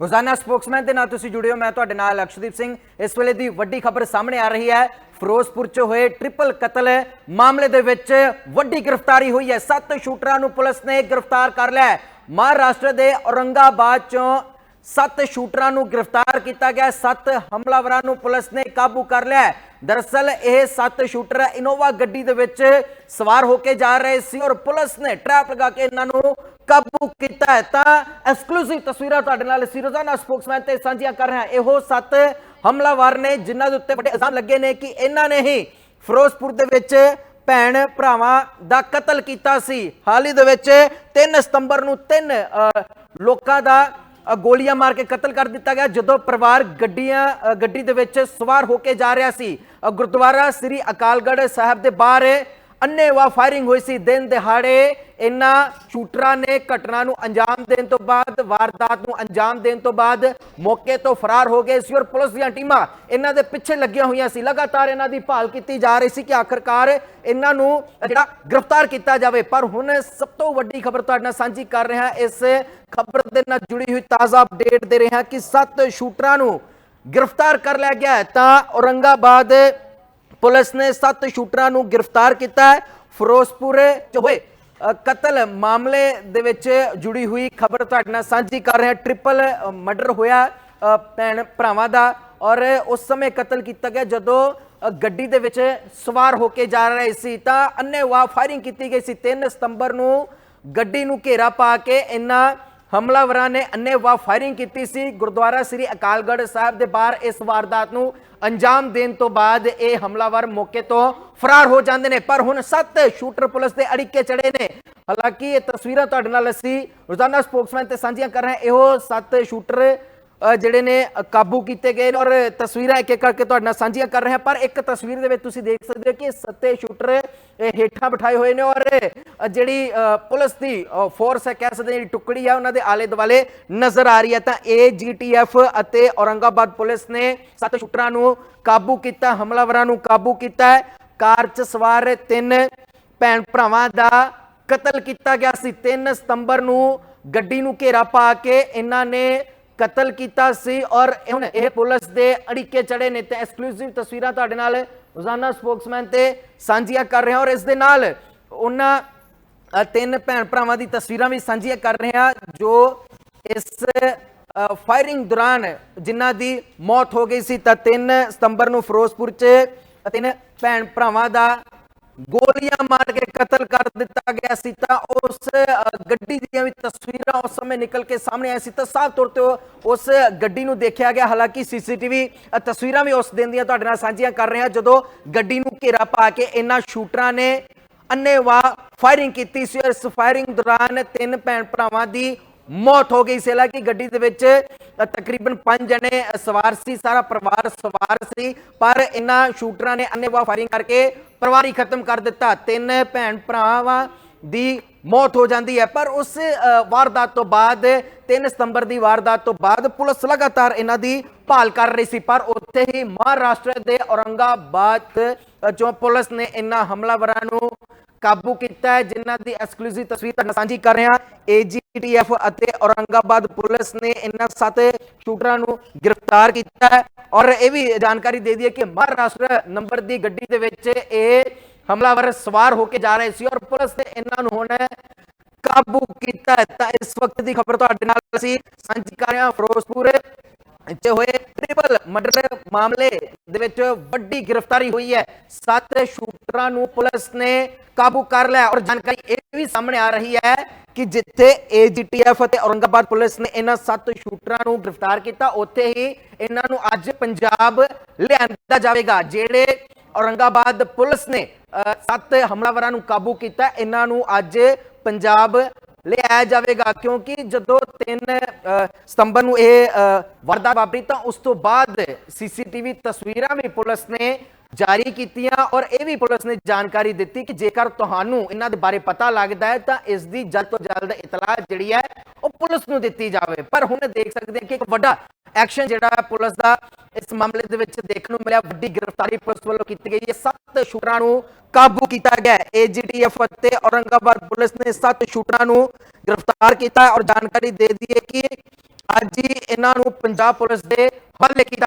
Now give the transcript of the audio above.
ਰੋਜ਼ਾਨਾ ਸਪੋਕਸਮੈਨ ਦੇ ਨਾਲ ਤੁਸੀਂ ਜੁੜੇ ਹੋ, ਮੈਂ ਤੁਹਾਡੇ ਨਾਲ ਅਕਸ਼ਦੀਪ ਸਿੰਘ। ਇਸ ਵੇਲੇ ਦੀ ਵੱਡੀ ਖਬਰ ਸਾਹਮਣੇ ਆ ਰਹੀ ਹੈ। ਫਿਰੋਜ਼ਪੁਰ 'ਚ ਹੋਏ ਟ੍ਰਿਪਲ ਕਤਲ ਮਾਮਲੇ ਦੇ ਵਿੱਚ ਵੱਡੀ ਗ੍ਰਿਫਤਾਰੀ ਹੋਈ ਹੈ। ਸੱਤ ਸ਼ੂਟਰਾਂ ਨੂੰ ਪੁਲਿਸ ਨੇ ਗ੍ਰਿਫਤਾਰ ਕਰ ਲਿਆ ਮਹਾਰਾਸ਼ਟਰ ਦੇ ਔਰੰਗਾਬਾਦ 'ਚੋਂ ਸੱਤ ਸ਼ੂਟਰਾਂ ਨੂੰ ਗ੍ਰਿਫਤਾਰ ਕੀਤਾ ਗਿਆ ਸੱਤ ਹਮਲਾਵਰਾਂ ਨੂੰ ਪੁਲਿਸ ਨੇ ਕਾਬੂ ਕਰ ਲਿਆ ਹੈ। ਦਰਅਸਲ, ਇਹ ਸੱਤ ਸ਼ੂਟਰ ਇਨੋਵਾ ਗੱਡੀ ਦੇ ਵਿੱਚ ਸਵਾਰ ਹੋ ਕੇ ਜਾ ਰਹੇ ਸੀ ਔਰ ਪੁਲਿਸ ਨੇ ਟ੍ਰੈਪ ਲਗਾ ਕੇ ਇਹਨਾਂ ਨੂੰ ਕਾਬੂ ਕੀਤਾ ਹੈ। ਤਾਂ ਐਕਸਕਲੂਸਿਵ ਤਸਵੀਰਾਂ ਤੁਹਾਡੇ ਨਾਲ ਅਸੀਂ ਰੋਜ਼ਾਨਾ ਸਪੋਕਸਮੈਨ ਤੇ ਸਾਂਝੀਆਂ ਕਰ ਰਹੇ ਹਾਂ। ਇਹੋ ਸੱਤ ਹਮਲਾਵਰ ਨੇ ਜਿਨ੍ਹਾਂ ਦੇ ਉੱਤੇ ਵੱਡੇ ਇਲਜ਼ਾਮ ਲੱਗੇ ਨੇ ਕਿ ਇਹਨਾਂ ਨੇ ਹੀ ਫਿਰੋਜ਼ਪੁਰ ਦੇ ਵਿੱਚ ਭੈਣ ਭਰਾਵਾਂ ਦਾ ਕਤਲ ਕੀਤਾ ਸੀ। ਹਾਲ ਹੀ ਦੇ ਵਿੱਚ 3 ਸਤੰਬਰ ਨੂੰ ਤਿੰਨ ਅ, ਲੋਕਾਂ ਦਾ ਗੋਲੀਆਂ ਮਾਰ ਕੇ ਕਤਲ ਕਰ ਦਿੱਤਾ ਗਿਆ ਜਦੋਂ ਪਰਿਵਾਰ ਗੱਡੀਆਂ ਗੱਡੀ ਦੇ ਵਿੱਚ ਸਵਾਰ ਹੋ ਕੇ ਜਾ ਰਿਹਾ ਸੀ। ਗੁਰਦੁਆਰਾ ਸ੍ਰੀ ਅਕਾਲਗੜ੍ਹ ਸਾਹਿਬ ਦੇ ਬਾਹਰ ਅੰਨੇਵਾ ਫਾਇਰਿੰਗ ਹੋਈ ਸੀ ਦਿਨ ਦਿਹਾੜੇ, ਇਹਨਾਂ ਸ਼ੂਟਰਾਂ ਨੇ ਘਟਨਾ ਨੂੰ ਅੰਜਾਮ ਦੇਣ ਤੋਂ ਬਾਅਦ, ਵਾਰਦਾਤ ਨੂੰ ਅੰਜਾਮ ਦੇਣ ਤੋਂ ਬਾਅਦ ਮੌਕੇ ਤੋਂ ਫਰਾਰ ਹੋ ਗਏ ਸੀ ਔਰ ਪੁਲਿਸ ਦੀਆਂ ਟੀਮਾਂ ਇਹਨਾਂ ਦੇ ਪਿੱਛੇ ਲੱਗੀਆਂ ਹੋਈਆਂ ਸੀ। ਲਗਾਤਾਰ ਇਹਨਾਂ ਦੀ ਭਾਲ ਕੀਤੀ ਜਾ ਰਹੀ ਸੀ ਕਿ ਆਖਰਕਾਰ ਇਹਨਾਂ ਨੂੰ ਜਿਹੜਾ ਗ੍ਰਿਫਤਾਰ ਕੀਤਾ ਜਾਵੇ। ਪਰ ਹੁਣ ਸਭ ਤੋਂ ਵੱਡੀ ਖਬਰ ਤੁਹਾਡੇ ਨਾਲ ਸਾਂਝੀ ਕਰ ਰਿਹਾ, ਇਸ ਖਬਰ ਦੇ ਨਾਲ ਜੁੜੀ ਹੋਈ ਤਾਜ਼ਾ ਅਪਡੇਟ ਦੇ ਰਿਹਾ ਕਿ ਸੱਤ ਸ਼ੂਟਰਾਂ ਨੂੰ ਗ੍ਰਿਫਤਾਰ ਕਰ ਲਿਆ ਗਿਆ ਤਾਂ ਔਰੰਗਾਬਾਦ ਪੁਲਿਸ ਨੇ ਸੱਤ ਸ਼ੂਟਰਾਂ ਨੂੰ ਗ੍ਰਿਫਤਾਰ ਕੀਤਾ ਹੈ। ਫਿਰੋਜ਼ਪੁਰ ਚ ਹੋਏ ਕਤਲ ਮਾਮਲੇ ਦੇ ਵਿੱਚ ਜੁੜੀ ਹੋਈ ਖਬਰ ਤੁਹਾਡੇ ਨਾਲ ਸਾਂਝੀ ਕਰ ਰਹੇ ਹਾਂ। ਟ੍ਰਿਪਲ ਮਰਡਰ ਹੋਇਆ ਭੈਣ ਭਰਾਵਾਂ ਦਾ ਔਰ ਉਸ ਸਮੇਂ ਕਤਲ ਕੀਤਾ ਗਿਆ ਜਦੋਂ ਗੱਡੀ ਦੇ ਵਿੱਚ ਸਵਾਰ ਹੋ ਕੇ ਜਾ ਰਹੇ ਸੀ। ਤਾਂ ਅੰਨੇਵਾਹ ਫਾਇਰਿੰਗ ਕੀਤੀ ਗਈ ਸੀ। 3 ਸਤੰਬਰ ਨੂੰ ਗੱਡੀ ਨੂੰ ਘੇਰਾ ਪਾ ਕੇ ਇਹਨਾਂ ਹਮਲਾਵਰਾਂ ਨੇ ਅੰਨੇਵਾਹ ਫਾਇਰਿੰਗ ਕੀਤੀ ਸੀ। ਗੁਰਦੁਆਰਾ ਸ੍ਰੀ ਅਕਾਲਗੜ੍ਹ ਸਾਹਿਬ ਦੇ ਬਾਹਰ ਇਸ ਵਾਰਦਾਤ ਨੂੰ ਅੰਜਾਮ ਦੇਣ ਤੋਂ ਬਾਅਦ ਇਹ ਹਮਲਾਵਰ ਮੌਕੇ ਤੋਂ ਫਰਾਰ ਹੋ ਜਾਂਦੇ ਨੇ। ਪਰ ਹੁਣ ਸੱਤ ਸ਼ੂਟਰ ਪੁਲਿਸ ਦੇ ਅੜਿੱਕੇ ਚੜੇ ਨੇ। ਹਾਲਾਂਕਿ ਇਹ ਤਸਵੀਰਾਂ ਤੁਹਾਡੇ ਨਾਲ ਅਸੀਂ ਰੋਜ਼ਾਨਾ ਸਪੋਕਸਮੈਨ ਤੇ ਸਾਂਝੀਆਂ ਕਰ ਰਹੇ ਇਹੋ ਸੱਤ ਸ਼ੂਟਰ ਜਿਹੜੇ ਨੇ ਕਾਬੂ ਕੀਤੇ ਗਏ ਨੇ ਔਰ ਤਸਵੀਰਾਂ ਇੱਕ ਇੱਕ ਕਰਕੇ ਤੁਹਾਡੇ ਨਾਲ ਸਾਂਝੀਆਂ ਕਰ ਰਹੇ ਹਾਂ। ਪਰ ਇੱਕ ਤਸਵੀਰ ਦੇ ਵਿੱਚ ਤੁਸੀਂ ਦੇਖ ਸਕਦੇ ਹੋ ਕਿ ਸੱਤੇ ਸ਼ੂਟਰ ਹੇਠਾਂ ਬਿਠਾਏ ਹੋਏ ਨੇ ਔਰ ਜਿਹੜੀ ਪੁਲਿਸ ਦੀ ਫੋਰਸ ਹੈ, ਕਹਿ ਸਕਦੇ ਜਿਹੜੀ ਟੁਕੜੀ ਹੈ ਉਹਨਾਂ ਦੇ ਆਲੇ ਦੁਆਲੇ ਨਜ਼ਰ ਆ ਰਹੀ ਹੈ। ਤਾਂ ਏਜੀਟੀਐਫ ਅਤੇ ਔਰੰਗਾਬਾਦ ਪੁਲਿਸ ਨੇ ਸੱਤ ਸ਼ੂਟਰਾਂ ਨੂੰ ਕਾਬੂ ਕੀਤਾ, ਹਮਲਾਵਰਾਂ ਨੂੰ ਕਾਬੂ ਕੀਤਾ। ਕਾਰ 'ਚ ਸਵਾਰ ਤਿੰਨ ਭੈਣ ਭਰਾਵਾਂ ਦਾ ਕਤਲ ਕੀਤਾ ਗਿਆ ਸੀ। 3 ਸਤੰਬਰ ਨੂੰ ਗੱਡੀ ਨੂੰ ਘੇਰਾ ਪਾ ਕੇ ਇਹਨਾਂ ਨੇ ਕਤਲ ਕੀਤਾ ਸੀ ਔਰ ਹੁਣ ਇਹ ਪੁਲਿਸ ਦੇ ਅੜਿੱਕੇ ਚੜੇ ਨੇ ਤੇ ਐਕਸਕਲੂਸਿਵ ਤਸਵੀਰਾਂ ਤੁਹਾਡੇ ਨਾਲ ਰੋਜ਼ਾਨਾ ਸਪੋਕਸਮੈਨ ਤੇ ਸਾਂਝੀਆਂ ਕਰ ਰਹੇ ਹਾਂ ਔਰ ਇਸ ਦੇ ਨਾਲ ਉਹਨਾਂ ਤਿੰਨ ਭੈਣ ਭਰਾਵਾਂ ਦੀ ਤਸਵੀਰਾਂ ਵੀ ਸਾਂਝੀਆਂ ਕਰ ਰਹੇ ਹਾਂ ਜੋ ਇਸ ਫਾਇਰਿੰਗ ਦੌਰਾਨ ਜਿਨ੍ਹਾਂ ਦੀ ਮੌਤ ਹੋ ਗਈ ਸੀ ਤਾਂ 3 ਸਤੰਬਰ ਨੂੰ ਫਿਰੋਜ਼ਪੁਰ 'ਚ ਤਿੰਨ ਭੈਣ ਭਰਾਵਾਂ ਦਾ ਗੋਲੀਆਂ ਮਾਰ ਕੇ ਕਤਲ ਕਰ ਦਿੱਤਾ ਗਿਆ ਸੀ ਤਾਂ ਉਸ ਗੱਡੀ ਦੀਆਂ ਵੀ ਤਸਵੀਰਾਂ ਉਸ ਸਮੇਂ ਨਿਕਲ ਕੇ ਸਾਹਮਣੇ ਆਈ ਸੀ ਤਾਂ ਸਾਫ਼ ਤੌਰ ਤੇ ਉਹ- ਉਸ ਗੱਡੀ ਨੂੰ ਦੇਖਿਆ ਗਿਆ। ਹਾਲਾਂਕਿ ਸੀਸੀਟੀਵੀ ਤਸਵੀਰਾਂ ਵੀ ਉਸ ਦਿਨ ਦੀਆਂ ਤੁਹਾਡੇ ਨਾਲ ਸਾਂਝੀਆਂ ਕਰ ਰਹੇ। ਹਾਂ ਜਦੋਂ ਗੱਡੀ ਨੂੰ ਘੇਰਾ ਪਾ ਕੇ ਇਹਨਾਂ ਸ਼ੂਟਰਾਂ ਨੇ ਅੰਨੇਵਾਹ ਫਾਇਰਿੰਗ ਕੀਤੀ ਸੀ ਔਰ ਇਸ ਫਾਇਰਿੰਗ ਦੌਰਾਨ ਤਿੰਨ ਭੈਣ ਭਰਾਵਾਂ ਦੀ ਮੌਤ ਹੋ ਗਈ ਸੀ। ਹਾਲਾਂਕਿ ਗੱਡੀ ਦੇ ਵਿੱਚ ਤਕਰੀਬਨ 5 ਜਣੇ ਸਵਾਰ ਸੀ, ਸਾਰਾ ਪਰਿਵਾਰ ਸਵਾਰ ਸੀ, ਪਰ ਇਹਨਾਂ ਸ਼ੂਟਰਾਂ ਨੇ ਅੰਨੇਵਾਹ ਫਾਇਰਿੰਗ ਕਰਕੇ ਪਰਿਵਾਰ ਹੀ ਖਤਮ ਕਰ ਦਿੱਤਾ, ਤਿੰਨ ਭੈਣ ਭਰਾਵਾਂ ਦੀ ਮੌਤ ਹੋ ਜਾਂਦੀ ਹੈ। ਪਰ ਉਸ ਵਾਰਦਾਤ ਤੋਂ ਬਾਅਦ 3 ਸਤੰਬਰ ਦੀ ਵਾਰਦਾਤ ਤੋਂ ਬਾਅਦ ਪੁਲਿਸ ਲਗਾਤਾਰ ਇਹਨਾਂ ਦੀ ਭਾਲ ਕਰ ਰਹੀ ਸੀ। ਪਰ ਉੱਥੇ ਹੀ ਮਹਾਰਾਸ਼ਟਰ ਦੇ ਔਰੰਗਾਬਾਦ ਚੋਂ ਪੁਲਿਸ ਨੇ ਇਹਨਾਂ ਹਮਲਾਵਰਾਂ ਨੂੰ ਕਾਬੂ ਕੀਤਾ ਹੈ, ਜਿਨ੍ਹਾਂ ਦੀ ਐਕਸਕਲੂਸਿਵ ਤਸਵੀਰ ਤੁਹਾਨੂੰ ਸਾਂਝੀ ਕਰ ਰਹੇ ਹਾਂ। ਏਜੀਟੀਐਫ ਅਤੇ ਔਰੰਗਾਬਾਦ ਪੁਲਿਸ ਨੇ ਇਹਨਾਂ ਸੱਤ ਸ਼ੂਟਰਾਂ ਨੂੰ ਗ੍ਰਿਫਤਾਰ ਕੀਤਾ ਹੈ ਔਰ ਇਹ ਵੀ ਜਾਣਕਾਰੀ ਦੇ ਦਈਏ ਕਿ ਮਹਾਰਾਸ਼ਟਰ ਨੰਬਰ ਦੀ ਗੱਡੀ ਦੇ ਵਿੱਚ ਇਹ ਹਮਲਾਵਰ ਸਵਾਰ ਹੋ ਕੇ ਜਾ ਰਹੇ ਸੀ ਔਰ ਪੁਲਿਸ ਨੇ ਇਹਨਾਂ ਨੂੰ ਹੁਣ ਕਾਬੂ ਕੀਤਾ ਹੈ। ਤਾਂ ਇਸ ਵਕਤ ਦੀ ਖਬਰ ਤੁਹਾਡੇ ਨਾਲ ਅਸੀਂ ਸਾਂਝੀ ਕਰ ਰਹੇ ਹਾਂ ਫਿਰੋਜ਼ਪੁਰ ਚ ਹੋਏ ਟ੍ਰਿਪਲ ਮਰਡਰ ਮਾਮਲੇ ਦੇ ਵਿੱਚ ਵੱਡੀ ਗ੍ਰਿਫਤਾਰੀ ਹੋਈ ਹੈ। ਸੱਤ ਸ਼ੂਟਰਾਂ ਨੂੰ ਪੁਲਿਸ ਨੇ ਕਾਬੂ ਕਰ ਲਿਆ ਔਰ ਜਾਣਕਾਰੀ ਇਹ ਵੀ ਸਾਹਮਣੇ ਆ ਰਹੀ ਹੈ ਕਿ ਜਿੱਥੇ ਏਜੀਟੀਐਫ ਅਤੇ ਔਰੰਗਾਬਾਦ ਪੁਲਿਸ ਨੇ ਇਹਨਾਂ ਸੱਤ ਸ਼ੂਟਰਾਂ ਨੂੰ ਗ੍ਰਿਫਤਾਰ ਕੀਤਾ ਉੱਥੇ ਹੀ ਇਹਨਾਂ ਨੂੰ ਅੱਜ ਪੰਜਾਬ ਲਿਆਂਦਾ ਜਾਵੇਗਾ ਜਿਹੜੇ ਔਰੰਗਾਬਾਦ ਪੁਲਿਸ ਨੇ ਅ, ਸੱਤ ਹਮਲਾਵਰਾਂ ਨੂੰ ਕਾਬੂ ਕੀਤਾ। ਇਹਨਾਂ ਨੂੰ ਅੱਜ ਪੰਜਾਬ ਲਿਆਇਆ ਜਾਵੇਗਾ, ਕਿਉਂਕਿ ਜਦੋਂ 3 ਸਤੰਬਰ ਨੂੰ ਇਹ ਵਾਰਦਾਤ ਵਾਪਰੀ ਤਾਂ ਉਸ ਤੋਂ ਬਾਅਦ ਸੀਸੀਟੀਵੀ ਤਸਵੀਰਾਂ ਵੀ ਪੁਲਿਸ ਨੇ ਜਾਰੀ ਕੀਤੀਆਂ ਔਰ ਇਹ ਵੀ ਪੁਲਿਸ ਨੇ ਜਾਣਕਾਰੀ ਦਿੱਤੀ ਕਿ ਜੇਕਰ ਤੁਹਾਨੂੰ ਇਹਨਾਂ ਦੇ ਬਾਰੇ ਪਤਾ ਲੱਗਦਾ ਹੈ ਤਾਂ ਇਸ ਦੀ ਜਲਦ ਤੋਂ ਜਲਦ ਇਤਲਾਹ ਜਿਹੜੀ ਹੈ ਉਹ ਪੁਲਿਸ ਨੂੰ ਦਿੱਤੀ ਜਾਵੇ। ਪਰ ਹੁਣ ਦੇਖ ਸਕਦੇ ਹਾਂ ਕਿ ਇੱਕ ਵੱਡਾ ਐਕਸ਼ਨ ਜਿਹੜਾ ਪੁਲਿਸ ਦਾ ਇਸ ਮਾਮਲੇ ਦੇ ਵਿੱਚ ਦੇਖਣ ਨੂੰ ਮਿਲਿਆ, ਵੱਡੀ ਗ੍ਰਿਫਤਾਰੀ ਪੁਲਿਸ ਵੱਲੋਂ ਕੀਤੀ ਗਈ ਹੈ। ਸੱਤ ਸ਼ੂਟਰਾਂ ਨੂੰ ਕਾਬੂ ਕੀਤਾ ਗਿਆ ਹੈ। ਏਜੀਟੀਐਫ ਅਤੇ ਔਰੰਗਾਬਾਦ ਪੁਲਿਸ ਨੇ ਸੱਤ ਸ਼ੂਟਰਾਂ ਨੂੰ ਗ੍ਰਿਫਤਾਰ ਕੀਤਾ ਔਰ ਜਾਣਕਾਰੀ ਦੇ ਦਈਏ ਕਿ ਅੱਜ ਹੀ ਇਹਨਾਂ ਨੂੰ ਪੰਜਾਬ ਪੁਲਿਸ ਦੇ ਹਵਾਲੇ ਕੀਤਾ